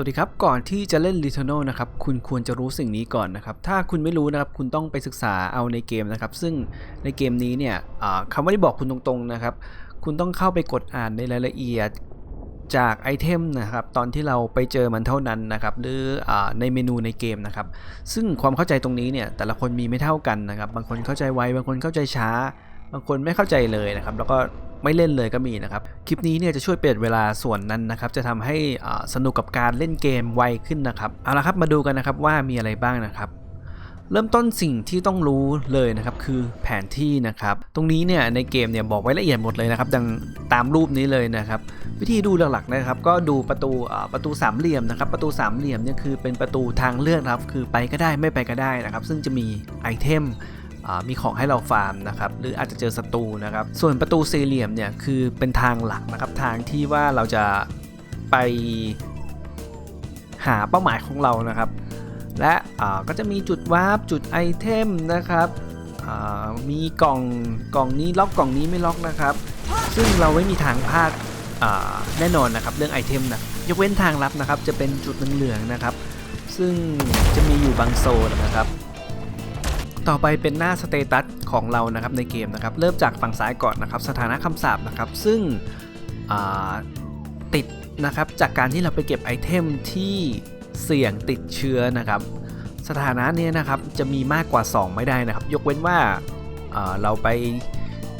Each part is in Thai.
สวัสดีครับ ก่อนที่จะเล่น Returnal นะครับคุณควรจะรู้สิ่งนี้ก่อนนะครับ ถ้าคุณไม่รู้นะครับคุณต้องไปศึกษาเอาในเกมนะครับ ซึ่งในเกมนี้เนี่ยอ่าเขาไม่ได้บอกคุณตรงๆนะครับ คุณต้องเข้าไปกดอ่านในรายละเอียดจากไอเทมนะครับตอนที่เราไปเจอมันเท่านั้นนะครับหรืออในเมนูในเกมนะครับ ซึ่งความเข้าใจตรงนี้เนี่ยแต่ละคนมีไม่เท่ากันนะครับ บางคนเข้าใจไวบางคนเข้าใจช้า บางคนไม่เข้าใจเลยนะครับ แล้วก็ไม่เล่นเลยก็มีนะครับ คลิปนี้เนี่ยจะช่วยเปลี่ยนเวลาส่วนนั้นนะครับ จะทำให้สนุกกับการเล่นเกมไวขึ้นนะครับ เอาละครับมาดูกันนะครับว่ามีอะไรบ้างนะครับเริ่มต้นสิ่งที่ต้องรู้เลยนะครับคือแผนที่นะครับ ตรงนี้เนี่ยในเกมเนี่ยบอกไว้ละเอียดหมดเลยนะครับดังตามรูปนี้เลยนะครับ วิธีดูหลักๆนะครับ ก็ดูประตูประตูสามเหลี่ยมนะครับประตูสามเหลี่ยมเนี่ยคือเป็นประตูทางเลือกครับ คือไปก็ได้ไม่ไปก็ได้นะครับ ซึ่งจะมีไอเทม มีของให้เราฟาร์มนะครับหรืออาจจะเจอศัตรูนะครับ ส่วนประตูสี่เหลี่ยมเนี่ยคือเป็นทางหลักนะครับทางที่ว่าเราจะไปหาเป้าหมายของเรานะครับ และก็จะมีจุดวาร์ปจุดไอเทมนะครับมีกล่องกล่องนี้ล็อกกล่องนี้ไม่ล็อกนะครับ ซึ่งเราไม่มีทางพลาดแน่นอนนะครับเรื่องไอเทมนะยกเว้นทางลับนะครับจะเป็นจุดเหลืองๆนะครับ ซึ่งจะมีอยู่บางโซนนะครับ ต่อไปเป็นหน้าสเตตัสของเรานะครับในเกมนะครับ เริ่มจากฝั่งซ้ายก่อนนะครับ สถานะคำสาปนะครับ ซึ่งติดนะครับจากการที่เราไปเก็บไอเทมที่เสี่ยงติดเชื้อนะครับ สถานะนี้นะครับจะมีมากกว่า 2 ไม่ได้นะครับ ยกเว้นว่าอ่าเราไป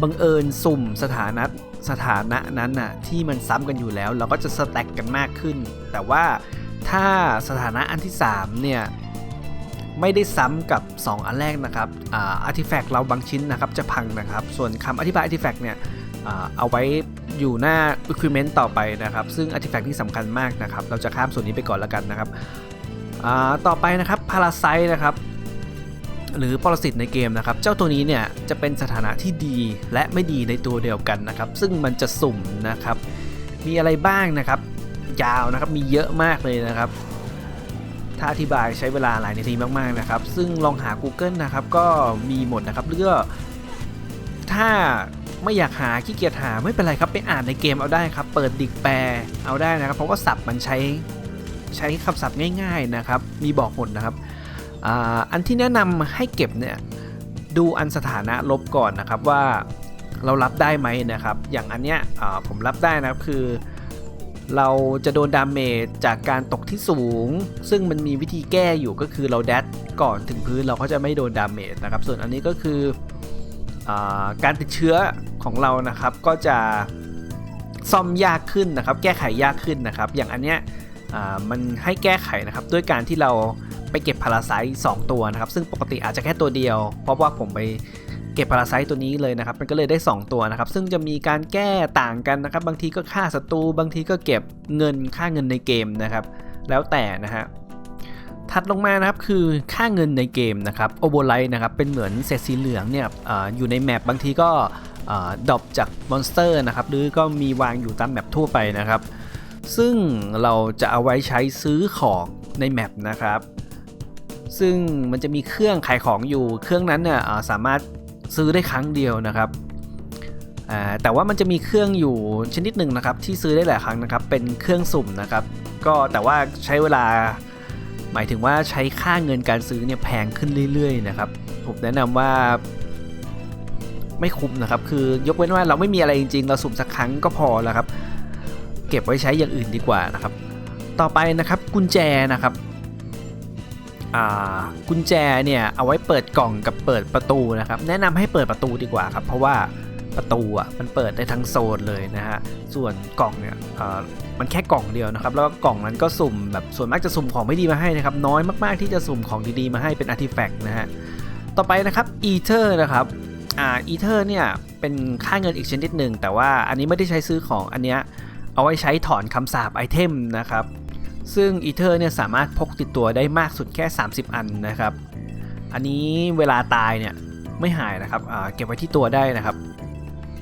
บังเอิญสุ่มสถานะสถานะนั้นน่ะที่มันซ้ำกันอยู่แล้ว เราก็จะสแต็กกันมากขึ้น แต่ว่าถ้าสถานะอันที่ 3 เนี่ย ไม่ได้ซ้ำกับ 2 อันแรกนะครับอาร์ติแฟกต์เราบางชิ้นนะครับจะพังนะครับ ส่วนคำอธิบายอาร์ติแฟกต์เนี่ยเอาไว้อยู่หน้า Equipment ต่อไปนะครับ ซึ่งอาร์ติแฟกต์ที่สำคัญมากนะครับ เราจะข้ามส่วนนี้ไปก่อนแล้วกันนะครับต่อไปนะครับพาราไซนะครับ หรือปรสิตในเกมนะครับ เจ้าตัวนี้เนี่ยจะเป็นสถานะที่ดีและไม่ดีในตัวเดียวกันนะครับ ซึ่งมันจะสุ่มนะครับ มีอะไรบ้างนะครับ ยาวนะครับ มีเยอะมากเลยนะครับ ถ้าอธิบายใช้เวลาหลายนาทีมากๆนะครับ ซึ่งลองหา Google นะครับ ก็มีหมดนะครับเลือกถ้าไม่อยากหาขี้เกียจหาไม่เป็นไรครับ ไปอ่านในเกมเอาได้ครับ เปิดดิกแปลเอาได้นะครับ เพราะว่าศัพท์มันใช้ใช้คำศัพท์ง่าย ๆนะครับ มีบอกหมดนะครับอ,อันที่แนะนำให้เก็บเนี่ยดูอันสถานะลบก่อนนะครับว่าเรารับได้ไหมนะครับ อย่างอันเนี้ยผมรับได้นะครับคือ เราจะโดนดาเมจจากการตกที่สูง ซึ่งมันมีวิธีแก้อยู่ก็คือเราแดดก่อนถึงพื้นเราก็จะไม่โดนดาเมจนะครับ ส่วนอันนี้ก็คืออการติดเชื้อของเรานะครับ ก็จะซ่อมยากขึ้นนะครับ แก้ไขยากขึ้นนะครับ อย่างอันเนี้ยมันให้แก้ไขนะครับ ด้วยการที่เราไปเก็บพาราไซต์2ตัวนะครับ ซึ่งปกติอาจจะแค่ตัวเดียว เพราะว่าผมไป เก็บพาราไซต์ตัวนี้เลยนะครับ มันก็เลยได้ 2 ตัวนะครับ ซึ่งจะมีการแก้ต่างกันนะครับ บางทีก็ค่าศัตรู บางทีก็เก็บเงินค่าเงินในเกมนะครับ แล้วแต่นะฮะ ถัดลงมานะครับคือค่าเงินในเกมนะครับโอโบไลท์นะครับ เป็นเหมือนเศษสีเหลืองเนี่ยออยู่ในแมปบางทีก็ดรอปจากมอนสเตอร์นะครับ หรือก็มีวางอยู่ตามแมปทั่วไปนะครับ ซึ่งเราจะเอาไว้ใช้ซื้อของในแมปนะครับซึ่งมันจะมีเครื่องขายของอยู่ เครื่องนั้นเนี่ยสามารถ ซื้อได้ครั้งเดียวนะครับอ่าแต่ว่ามันจะมีเครื่องอยู่ชนิดหนึ่งนะครับที่ซื้อได้หลายครั้งนะครับเป็นเครื่องสุ่มนะครับ ก็แต่ว่าใช้เวลา หมายถึงว่าใช้ค่าเงินการซื้อเนี่ยแพงขึ้นเรื่อยๆนะครับผมแนะนำว่าไม่คุ้มนะครับ คือยกเว้นว่าเราไม่มีอะไรจริงๆ เราสุ่มสักครั้งก็พอแล้วครับ เก็บไว้ใช้อย่างอื่นดีกว่านะครับ ต่อไปนะครับกุญแจนะครับ กุญแจเนี่ยเอาไว้เปิดกล่องกับเปิดประตูนะครับ แนะนำให้เปิดประตูดีกว่าครับ เพราะว่าประตูอะมันเปิดได้ทั้งโซนเลยนะฮะส่วนกล่องเนี่ยมันแค่กล่องเดียวนะครับ แล้วก็กล่องนั้นก็สุ่มแบบส่วนมากจะสุ่มของไม่ดีมาให้นะครับ น้อยมากๆที่จะสุ่มของดีๆมาให้เป็นอาร์ติแฟกต์นะฮะต่อไปนะครับอีเทอร์นะครับอ่าอีเทอร์เนี่ยเป็นค่าเงินอีกชนิดหนึ่งแต่ว่าอันนี้ไม่ได้ใช้ซื้อของอันเนี้ยเอาไว้ใช้ถอนคำสาปไอเทมนะครับ ซึ่งอีเทอร์เนี่ยสามารถพกติดตัวได้มากสุดแค่ 30 อันนะครับ อันนี้เวลาตายเนี่ยไม่หายนะครับเก็บไว้ที่ตัวได้นะครับ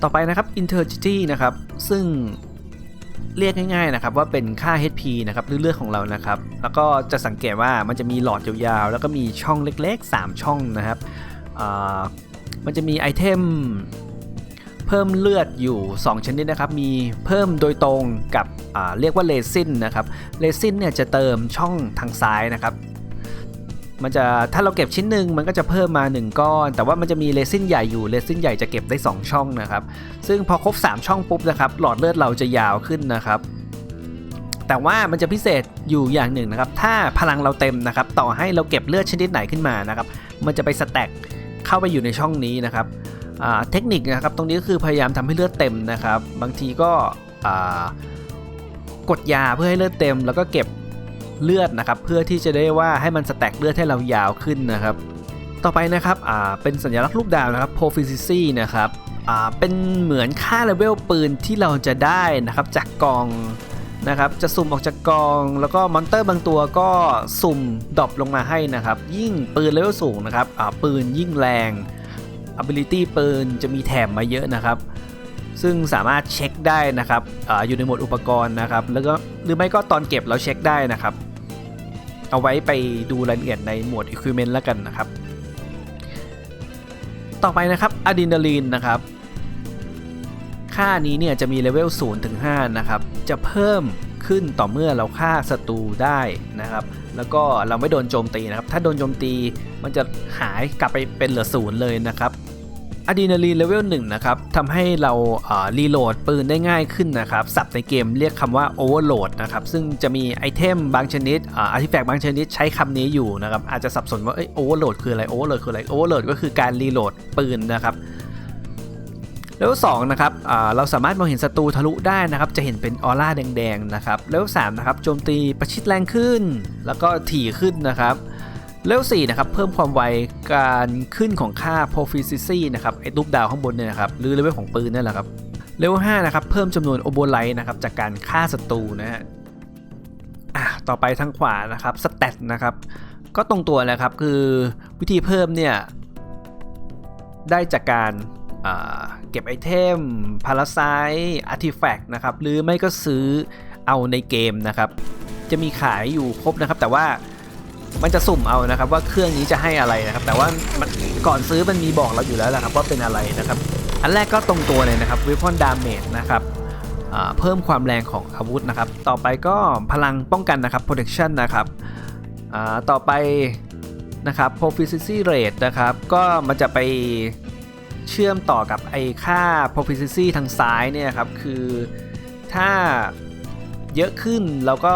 ต่อไปนะครับ Intergity นะครับ ซึ่งเรียกง่ายๆนะครับว่าเป็นค่า HP นะครับหรือเลือดของเรานะครับ แล้วก็จะสังเกตว่ามันจะมีหลอดยาวๆ แล้วก็มีช่องเล็กๆ 3 ช่องนะครับมันจะมีไอเทม เพิ่มเลือดอยู่ 2 ชนิดนะครับ มีเพิ่มโดยตรงกับเรียกว่าเลซินนะครับเลซินเนี่ยจะเติมช่องทางซ้ายนะครับมันจะถ้าเราเก็บชิ้นหนึ่งมันก็จะเพิ่มมา 1 ก้อน แต่ว่ามันจะมีเลซินใหญ่อยู่เลซินใหญ่จะเก็บได้ 2 ช่องนะครับ ซึ่งพอครบ 3 ช่องปุ๊บนะครับ หลอดเลือดเราจะยาวขึ้นนะครับ แต่ว่ามันจะพิเศษอยู่อย่างหนึ่งนะครับ ถ้าพลังเราเต็มนะครับ ต่อให้เราเก็บเลือดชนิดไหนขึ้นมานะครับ มันจะไปสแต็กเข้าไปอยู่ในช่องนี้นะครับ เทคนิคนะครับตรงนี้ก็คือพยายามทำให้เลือดเต็มนะครับ บางทีก็กดยาเพื่อให้เลือดเต็ม แล้วก็เก็บเลือดนะครับเพื่อที่จะได้ว่าให้มันสแต็กเลือดให้เรายาวขึ้นนะครับ ต่อไปนะครับเป็นสัญลักษณ์รูปดาวนะครับ proficiency นะครับเป็นเหมือนค่าเลเวลปืนที่เราจะได้นะครับจากกองนะครับจะสุ่มออกจากกองแล้วก็มอนเตอร์บางตัวก็สุ่มดรอปลงมาให้นะครับ ยิ่งปืนเลเวลสูงนะครับปืนยิ่งแรง ability ปืนจะมีแถมมาเยอะนะครับ ซึ่งสามารถเช็คได้นะครับออยู่ในหมดอุปกรณ์นะครับ แล้วก็หรือไม่ก็ตอนเก็บเราเช็คได้นะครับ เอาไว้ไปดูรายละเอียดในหมวด Equipment แล้วกันนะครับ ต่อไปนะครับอะดรีนาลีนนะครับ ค่านี้เนี่ยจะมีเลเวล0ถึง5นะครับ จะเพิ่มขึ้นต่อเมื่อเราฆ่าศัตรูได้นะครับ แล้วก็เราไม่โดนโจมตีนะครับ ถ้าโดนโจมตีมันจะหายกลับไปเป็นเหลือศูนย์เลยนะครับ อะดรีนาลีนเลเวล1นะครับทำให้เรารีโหลดปืนได้ง่ายขึ้นนะครับศัพท์ในเกมเรียกคำว่าโอเวอร์โหลดนะครับซึ่งจะมีไอเทมบางชนิดอาร์ติแฟกต์บางชนิดใช้คำนี้อยู่นะครับอาจจะสับสนว่าโอเวอร์โหลดคืออะไรโอเวอร์โหลดคืออะไรโอเวอร์โหลดก็คือการรีโหลดปืนนะครับเลเวล2นะครับเราสามารถมองเห็นศัตรูทะลุได้นะครับ จะเห็นเป็นออร่าแดงๆนะครับเลเวล3นะครับ โจมตีประชิดแรงขึ้น แล้วก็ถี่ขึ้นนะครับ เลเวล4นะครับเพิ่มความไวการขึ้นของค่า proficiency นะครับไอ้รูปดาวข้างบนเนี่ยนะครับหรือเลเวลของปืนนี่แหละครับเลเวล5นะครับเพิ่มจำนวนโอโบไลท์นะครับจากการฆ่าศัตรูนะฮะอะต่อไปทางขวานะครับสเตตนะครับก็ตรงตัวแล้วครับคือวิธีเพิ่มเนี่ยได้จากการเก็บไอเทมพาราไซต์อาร์ติแฟกต์นะครับหรือไม่ก็ซื้อเอาในเกมนะครับจะมีขายอยู่ครบนะครับแต่ว่า มันจะสุ่มเอานะครับ ว่าเครื่องนี้จะให้อะไรนะครับ แต่ว่ามันก่อนซื้อมันมีบอกเราอยู่แล้วแหละครับว่าเป็นอะไรนะครับ อันแรกก็ตรงตัวเลยนะครับ Weapon Damage นะครับเพิ่มความแรงของอาวุธนะครับ ต่อไปก็พลังป้องกันนะครับ Protection นะครับต่อไปนะครับ Proficiency Rate นะครับ ก็มันจะไปเชื่อมต่อกับไอ้ค่า proficiency ทางซ้ายเนี่ยครับ คือถ้าเยอะขึ้นแล้วก็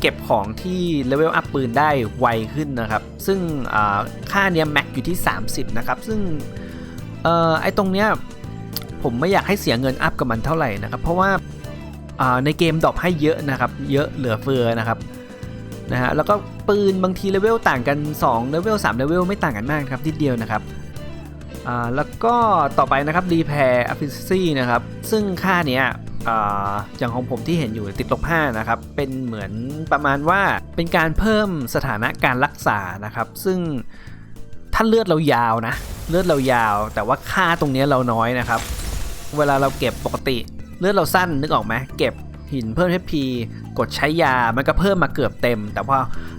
เก็บของที่เลเวลอัพปืนได้ไวขึ้นนะครับ ซึ่งค่าเนี้ยแม็กอยู่ที่ 30 นะครับ ซึ่งไอ้ตรงเนี้ยผมไม่อยากให้เสียเงินอัพกับมันเท่าไหร่นะครับ เพราะว่าในเกมดรอปให้เยอะนะครับ เยอะเหลือเฟือนะครับนะฮะแล้วก็ปืนบางทีเลเวลต่างกัน2เลเวล3เลเวลไม่ต่างกันมากครับทีเดียวนะครับแล้วก็ต่อไปนะครับ repair efficiency นะครับ ซึ่งค่าเนี้ย อย่างของผมที่เห็นอยู่ติดลบ5นะครับ เป็นเหมือนประมาณว่าเป็นการเพิ่มสถานะการรักษานะครับ ซึ่งถ้าเลือดเรายาวนะ เลือดเรายาว แต่ว่าค่าตรงนี้เราน้อยนะครับ เวลาเราเก็บปกติ เลือดเราสั้นนึกออกไหมเก็บหินเพิ่ม HP กดใช้ยา มันก็เพิ่มมาเกือบเต็ม แต่พอ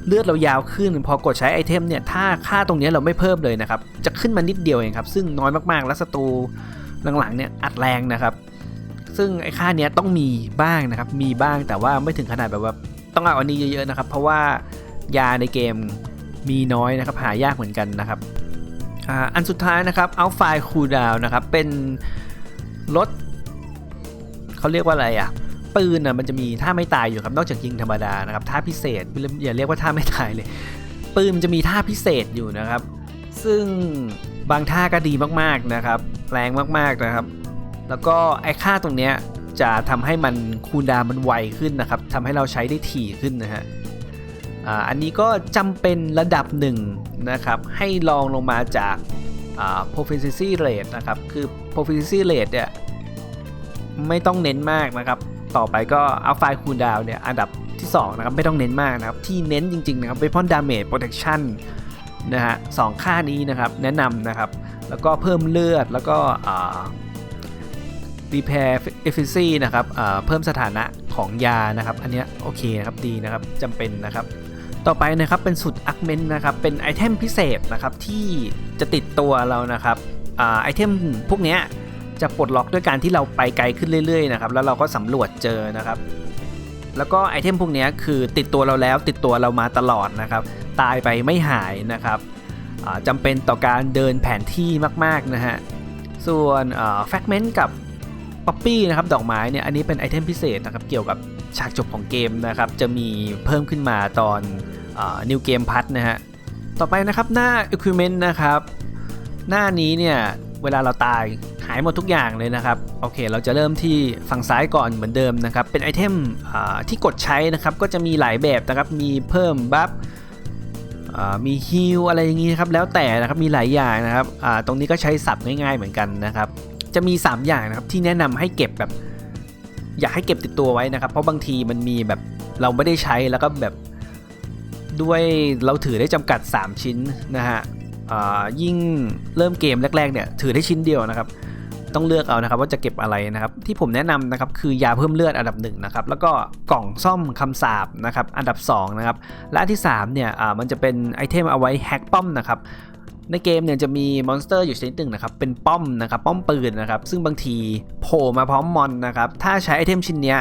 เลือดเรายาวขึ้น พอกดใช้ไอเทมเนี่ย ถ้าค่าตรงนี้เราไม่เพิ่มเลยนะครับ จะขึ้นมานิดเดียวเองครับ ซึ่งน้อยมากๆ แล้วศัตรูหลังๆเนี่ยอัดแรงนะครับ ซึ่งไอ้ค่าเนี้ยต้องมีบ้างนะครับ มีบ้างแต่ว่าไม่ถึงขนาดแบบว่าต้องเอาอันนี้เยอะๆนะครับ เพราะว่ายาในเกมมีน้อยนะครับ หายากเหมือนกันนะครับอันสุดท้ายนะครับเอาไฟคูลดาวนะครับ เป็นลดเขาเรียกว่าอะไรอะ่ะปืนอะมันจะมีท่าไม่ตายอยู่ครับนอกจากยิงธรรมดานะครับท่าพิเศษอย่าเรียกว่าท่าไม่ตายเลย ปืนมันจะมีท่าพิเศษอยู่นะครับ ซึ่งบางท่าก็ดีมากๆนะครับ แรงมากๆนะครับ แล้วก็ไอ้ค่าตรงเนี้ยจะทำให้มันคูลดาวมันไวขึ้นนะครับทำให้เราใช้ได้ถี่ขึ้นนะฮะอันนี้ก็จำเป็นระดับหนึ่งนะครับให้ลองลงมาจาก proficiency rate นะครับคือ proficiency rate เนี่ยไม่ต้องเน้นมากนะครับ ต่อไปก็เอัลไฟคูลดาวเนี่ยอันดับที่ 2 นะครับ ไม่ต้องเน้นมากนะครับ ที่เน้นจริง ๆ นะครับเวพอนดาเมจโปรเทคชั่นนะฮะสองค่านี้นะครับแนะนำนะครับ แล้วก็เพิ่มเลือดแล้วก็ รีแพร์เอฟฟิซีนะครับเพิ่มสถานะของยานะครับ อันนี้โอเคนะครับดีนะครับจำเป็นนะครับ ต่อไปนะครับเป็นสุดอักเมนนะครับ เป็นไอเทมพิเศษนะครับที่จะติดตัวเรานะครับไอเทมพวกนี้จะปลดล็อกด้วยการที่เราไปไกลขึ้นเรื่อยๆนะครับแล้วเราก็สำรวจเจอนะครับ แล้วก็ไอเทมพวกนี้คือติดตัวเราแล้วติดตัวเรามาตลอดนะครับ ตายไปไม่หายนะครับจำเป็นต่อการเดินแผนที่มากๆนะฮะส่วนแฟกเมนต์กับ ป๊อปปี้นะครับดอกไม้เนี่ยอันนี้เป็นไอเทมพิเศษนะครับเกี่ยวกับฉากจบของเกมนะครับจะมีเพิ่มขึ้นมาตอนนิวเกมพัทนะฮะต่อไปนะครับหน้า Equipment นะครับหน้านี้เนี่ยเวลาเราตายหายหมดทุกอย่างเลยนะครับโอเค เราจะเริ่มที่ฝั่งซ้ายก่อนเหมือนเดิมนะครับเป็นไอเทมที่กดใช้นะครับก็จะมีหลายแบบนะครับมีเพิ่มบัฟมีฮิลอะไรอย่างนี้นะครับแล้วแต่นะครับมีหลายอย่างนะครับตรงนี้ก็ใช้สับง่ายๆเหมือนกันนะครับ จะมี 3 อย่างนะครับที่แนะนำให้เก็บแบบ อยากให้เก็บติดตัวไว้นะครับ เพราะบางทีมันมีแบบเราไม่ได้ใช้แล้วก็แบบด้วยเราถือได้จำกัด 3 ชิ้นนะฮะยิ่งเริ่มเกมแรกๆเนี่ยถือได้ชิ้นเดียวนะครับ ต้องเลือกเอานะครับว่าจะเก็บอะไรนะครับ ที่ผมแนะนำนะครับคือยาเพิ่มเลือดอันดับหนึ่งนะครับแล้วก็กล่องซ่อมคำสาบนะครับอันดับ2นะครับและที่3เนี่ยมันจะเป็นไอเทมเอาไว้แฮกป้อมนะครับ ในเกมเนี่ยจะมีมอนสเตอร์อยู่ชนิดหนึ่งนะครับ เป็นป้อมนะครับป้อมปืนนะครับ ซึ่งบางทีโผล่มาพร้อมมอนนะครับ ถ้าใช้ไอเทมชิ้นเนี้ย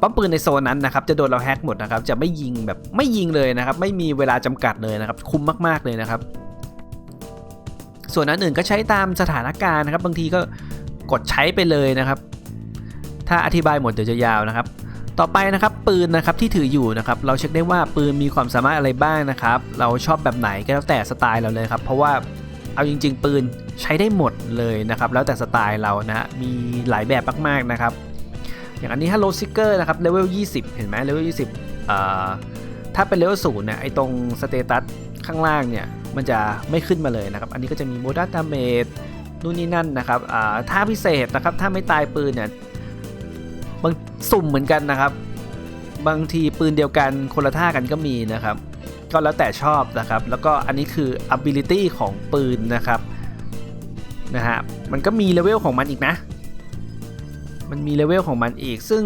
ป้อมปืนในโซนนั้นนะครับจะโดนเราแฮกหมดนะครับ จะไม่ยิงแบบไม่ยิงเลยนะครับ ไม่มีเวลาจำกัดเลยนะครับ คุ้มมาก ๆเลยนะครับ ส่วนอันอื่นก็ใช้ตามสถานการณ์นะครับ บางทีก็กดใช้ไปเลยนะครับ ถ้าอธิบายหมดเดี๋ยวจะยาวนะครับ ต่อไปนะครับปืนนะครับที่ถืออยู่นะครับเราเช็คได้ว่าปืนมีความสามารถอะไรบ้างนะครับ เราชอบแบบไหนก็แล้วแต่สไตล์เราเลยครับเพราะว่าเอาจริง ๆ ปืนใช้ได้หมดเลยนะครับ แล้วแต่สไตล์เรานะฮะมีหลายแบบมากๆนะครับ อย่างอันนี้ Hello Seeker นะครับเลเวล20 เห็นไหมเลเวล20อ่าถ้าเป็นเลเวลศูนย์เนี่ยไอตรงสเตตัสข้างล่างเนี่ยมันจะไม่ขึ้นมาเลยนะครับ อันนี้ก็จะมีโมดัตดาเมจนู่นนี่นั่นนะครับอ่าถ้าพิเศษนะครับ ถ้าไม่ตายปืนเนี่ย บางสุ่มเหมือนกันนะครับ บางทีปืนเดียวกันคนละท่ากันก็มีนะครับ ก็แล้วแต่ชอบนะครับ แล้วก็อันนี้คือ ability ของปืนนะครับนะฮะมันก็มีเลเวลของมันอีกนะ มันมีเลเวลของมันอีก ซึ่ง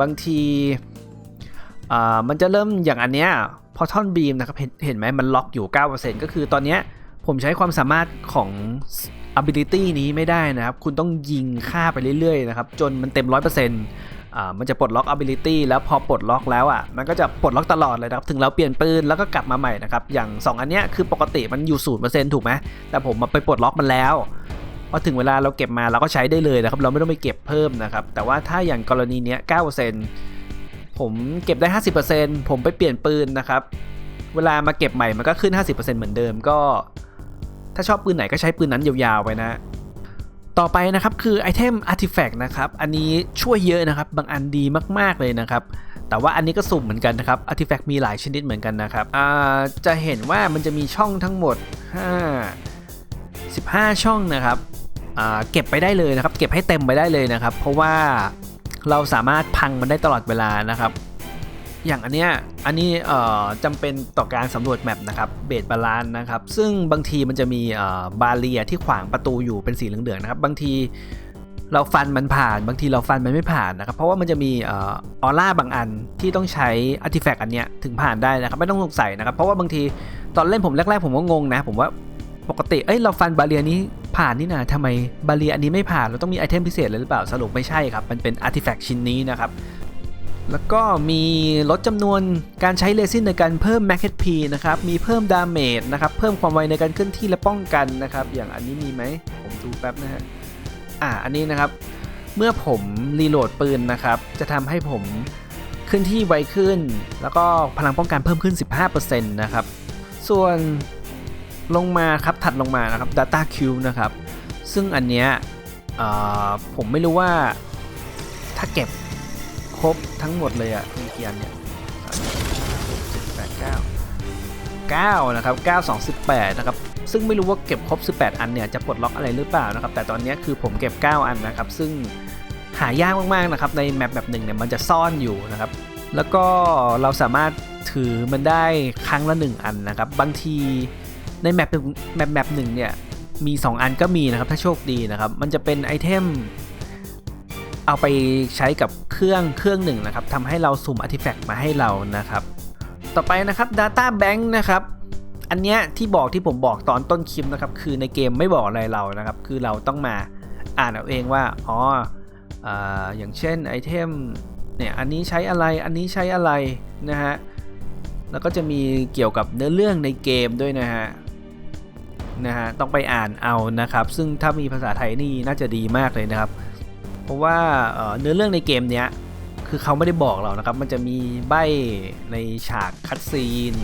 บางทีอ่ามันจะเริ่มอย่างอันเนี้ยพอท่อนบีมนะครับเห็นเห็นไหมมันล็อกอยู่ 9%ก็คือตอนเนี้ยผมใช้ความสามารถของ ability นี้ไม่ได้นะครับ คุณต้องยิงค่าไปเรื่อยๆนะครับ จนมันเต็ม 100%อ่า มันจะปลดล็อก ability แล้วพอปลดล็อกแล้วอะมันก็จะปลดล็อกตลอดเลยนะครับถึงเราเปลี่ยนปืนแล้วก็กลับมาใหม่นะครับอย่าง 2 อันเนี้ยคือปกติมันอยู่0%ถูกไหมแต่ผมมาไปปลดล็อกมันแล้วพอถึงเวลาเราเก็บมาเราก็ใช้ได้เลยนะครับเราไม่ต้องไปเก็บเพิ่มนะครับแต่ว่าถ้าอย่างกรณีเนี้ย9%ผมเก็บได้ 50%ผมไปเปลี่ยนปืนนะครับ เวลามาเก็บใหม่มันก็ขึ้น 50%เหมือนเดิมก็ ถ้าชอบปืนไหนก็ใช้ปืนนั้นยาวๆไปนะ ต่อไปนะครับคือไอเทมอาร์ติแฟกต์นะครับอันนี้ช่วยเยอะนะครับ บางอันดีมากๆเลยนะครับ แต่ว่าอันนี้ก็สุ่มเหมือนกันนะครับอาร์ติแฟกต์มีหลายชนิดเหมือนกันนะครับจะเห็นว่ามันจะมีช่องทั้งหมด 5 15 ช่องนะครับเก็บไปได้เลยนะครับ เก็บให้เต็มไปได้เลยนะครับ เพราะว่าเราสามารถพังมันได้ตลอดเวลานะครับ อย่างอันเนี้ยอันนี้เอ่อจำเป็นต่อการสำรวจแมปนะครับเบสบาลานนะครับ ซึ่งบางทีมันจะมีเอ่อบาเรียที่ขวางประตูอยู่เป็นสีเหลืองๆนะครับ บางทีเราฟันมันผ่าน บางทีเราฟันมันไม่ผ่านนะครับ เพราะว่ามันจะมีเออร่าบางอันที่ต้องใช้อาร์ติแฟกต์อันเนี้ยถึงผ่านได้นะครับ ไม่ต้องสงสัยนะครับ เพราะว่าบางทีตอนเล่นผมแรกๆผมก็งงนะ ผมว่าปกติเอ้ยเราฟันบาเรียนี้ผ่านนี่นะทำไมบาเรียอันนี้ไม่ผ่านเราต้องมีไอเทมพิเศษเลยหรือเปล่าสรุปไม่ใช่ครับ มันเป็นอาร์ติแฟกต์ชิ้นนี้นะครับ แล้วก็มีลดจำนวนการใช้เรซินในการเพิ่ม Max HP นะครับ มีเพิ่มดาเมจนะครับ เพิ่มความไวในการเคลื่อนที่และป้องกันนะครับ อย่างอันนี้มีไหม ผมดูแป๊บนะฮะ อ่า อันนี้นะครับ เมื่อผมรีโหลดปืนนะครับ จะทำให้ผมเคลื่อนที่ไวขึ้น แล้วก็พลังป้องกันเพิ่มขึ้น 15%นะครับ ส่วนลงมาครับ ถัดลงมานะครับ Data Cube นะครับ ซึ่งอันเนี้ยผมไม่รู้ว่าถ้าเก็บ รบทั้งหมดเลยอะมีกี่อันเนี่ยเจ็ดแปดเก้าเก้านะครับเก้าสองสิบแปดนะครับซึ่งไม่รู้ว่าเก็บครบ 18 อันเนี่ยจะปลดล็อกอะไรหรือเปล่านะครับแต่ตอนนี้คือผมเก็บ 9 อันนะครับซึ่งหายากมากๆนะครับในแมปแบบหนึ่งเนี่ยมันจะซ่อนอยู่นะครับแล้วก็เราสามารถถือมันได้ครั้งละ 1 อันนะครับบางทีในแมปแมปแมปหนึ่งเนี่ยมี 2 อันก็มีนะครับถ้าโชคดีนะครับมันจะเป็นไอเทม เอาไปใช้กับเครื่องเครื่องหนึ่งนะครับทำให้เราสุ่มอาร์ติแฟกต์มาให้เรานะครับ ต่อไปนะครับ Data Bank นะครับอันเนี้ยที่บอกที่ผมบอกตอนต้นคลิปนะครับคือในเกมไม่บอกอะไรเรานะครับ คือเราต้องมาอ่านเอาเองว่าอ๋อออย่างเช่นไอเทมเนี่ยอันนี้ใช้อะไรอันนี้ใช้อะไรนะฮะแล้วก็จะมีเกี่ยวกับเนื้อเรื่องในเกมด้วยนะฮะนะฮะต้องไปอ่านเอานะครับ ซึ่งถ้ามีภาษาไทยนี่น่าจะดีมากเลยนะครับ เพราะว่าเนื้อเรื่องในเกมเนี้ยคือเขาไม่ได้บอกเรานะครับ มันจะมีใบในฉากคัดซีน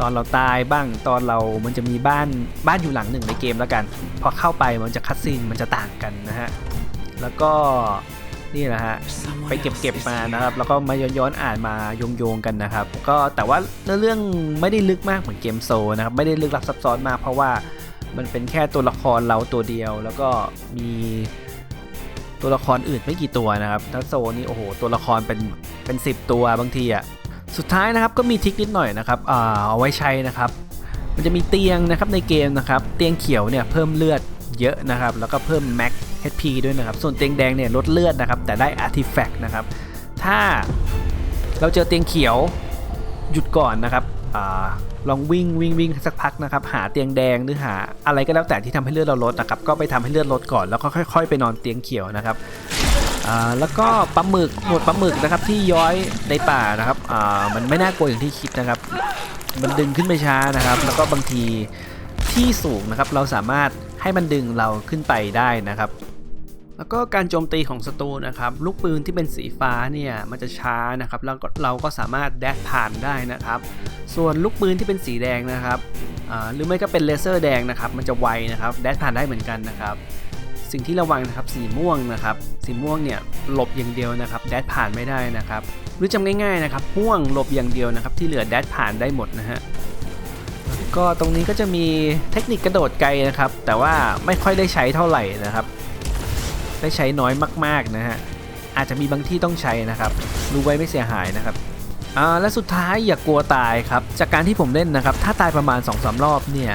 ตอนเราตายบ้างตอนเรา มันจะมีบ้านบ้านอยู่หลังหนึ่งในเกมแล้วกัน พอเข้าไปมันจะคัดซีนมันจะต่างกันนะฮะแล้วก็นี่แหละฮะไปเก็บเก็บมานะครับ แล้วก็มาย้อนๆอ่านมาโยงๆกันนะครับ ก็แต่ว่าเนื้อเรื่องไม่ได้ลึกมากเหมือนเกมโซนะครับไม่ได้ลึกลับซับซ้อนมากเพราะว่ามันเป็นแค่ตัวละครเราตัวเดียว แล้วก็มี ตัวละครอื่นไม่กี่ตัวนะครับถ้าโซนี่โอ้โหตัวละครเป็นเป็นสิตัวบางทีอะสุดท้ายนะครับก็มีทริคนิดหน่อยนะครับเอาไว้ใช้นะครับ มันจะมีเตียงนะครับในเกมนะครับเตียงเขียวเนี่ยเพิ่มเลือดเยอะนะครับแล้วก็เพิ่มแม็ก HP ด้วยนะครับ ส่วนเตียงแดงเนี่ยลดเลือดนะครับแต่ได้ Artifact นะครับ ถ้าเราเจอเตียงเขียวหยุดก่อนนะครับ ลองวิ่งวิ่งวิ่งสักพักนะครับหาเตียงแดงหรือหา อะไรก็แล้วแต่ที่ทำให้เลือดเราลดนะครับก็ไปทำให้เลือดลดก่อนแล้วก็ค่อย ๆ ไปนอนเตียงเขียวนะครับแล้วก็ปลาหมึกหมวดปลาหมึกนะครับที่ย้อยในป่านะครับมันไม่น่ากลัวอย่างที่คิดนะครับ มันดึงขึ้นไปช้านะครับ แล้วก็บางทีที่สูงนะครับเราสามารถให้มันดึงเราขึ้นไปได้นะครับ แล้วก็การโจมตีของศัตรูนะครับลูกปืนที่เป็นสีฟ้าเนี่ยมันจะช้านะครับแล้วก็เราก็สามารถแดกผ่านได้นะครับ ส่วนลูกปืนที่เป็นสีแดงนะครับหรือไม่ก็เป็นเลเซอร์แดงนะครับ มันจะไวนะครับแดกผ่านได้เหมือนกันนะครับ สิ่งที่ระวังนะครับสีม่วงนะครับ สีม่วงเนี่ยหลบอย่างเดียวนะครับแดดผ่านไม่ได้นะครับหรือจำง่ายๆนะครับม่วงหลบอย่างเดียวนะครับ ที่เหลือแดดผ่านได้หมดนะฮะก็ตรงนี้ก็จะมีเทคนิคกระโดดไกลนะครับ แต่ว่าไม่ค่อยได้ใช้เท่าไหร่นะครับ ได้ใช้น้อยมากๆนะฮะอาจจะมีบางที่ต้องใช้นะครับรู้ไว้ไม่เสียหายนะครับอ่าและสุดท้ายอย่ากลัวตายครับจากการที่ผมเล่นนะครับถ้าตายประมาณ2อสรอบเนี่ย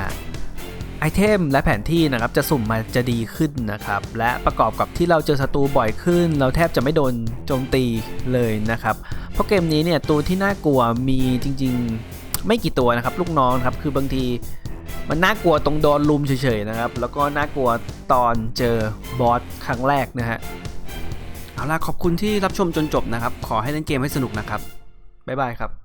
ไอเทมและแผนที่นะครับจะสุ่มมาจะดีขึ้นนะครับและประกอบกับที่เราเจอศัตรูบ่อยขึ้น เราแทบจะไม่โดนโจมตีเลยนะครับเพราะเกมนี้เนี่ยตัวที่น่ากลัวมีจริง ๆ ไม่กี่ตัวนะครับลูกน้องครับคือบางที มันน่ากลัวตรงโดนลุมเฉยๆนะครับ แล้วก็น่ากลัวตอนเจอบอสครั้งแรกนะฮะ เอาล่ะขอบคุณที่รับชมจนจบนะครับ ขอให้เล่นเกมให้สนุกนะครับ บ๊ายบายครับ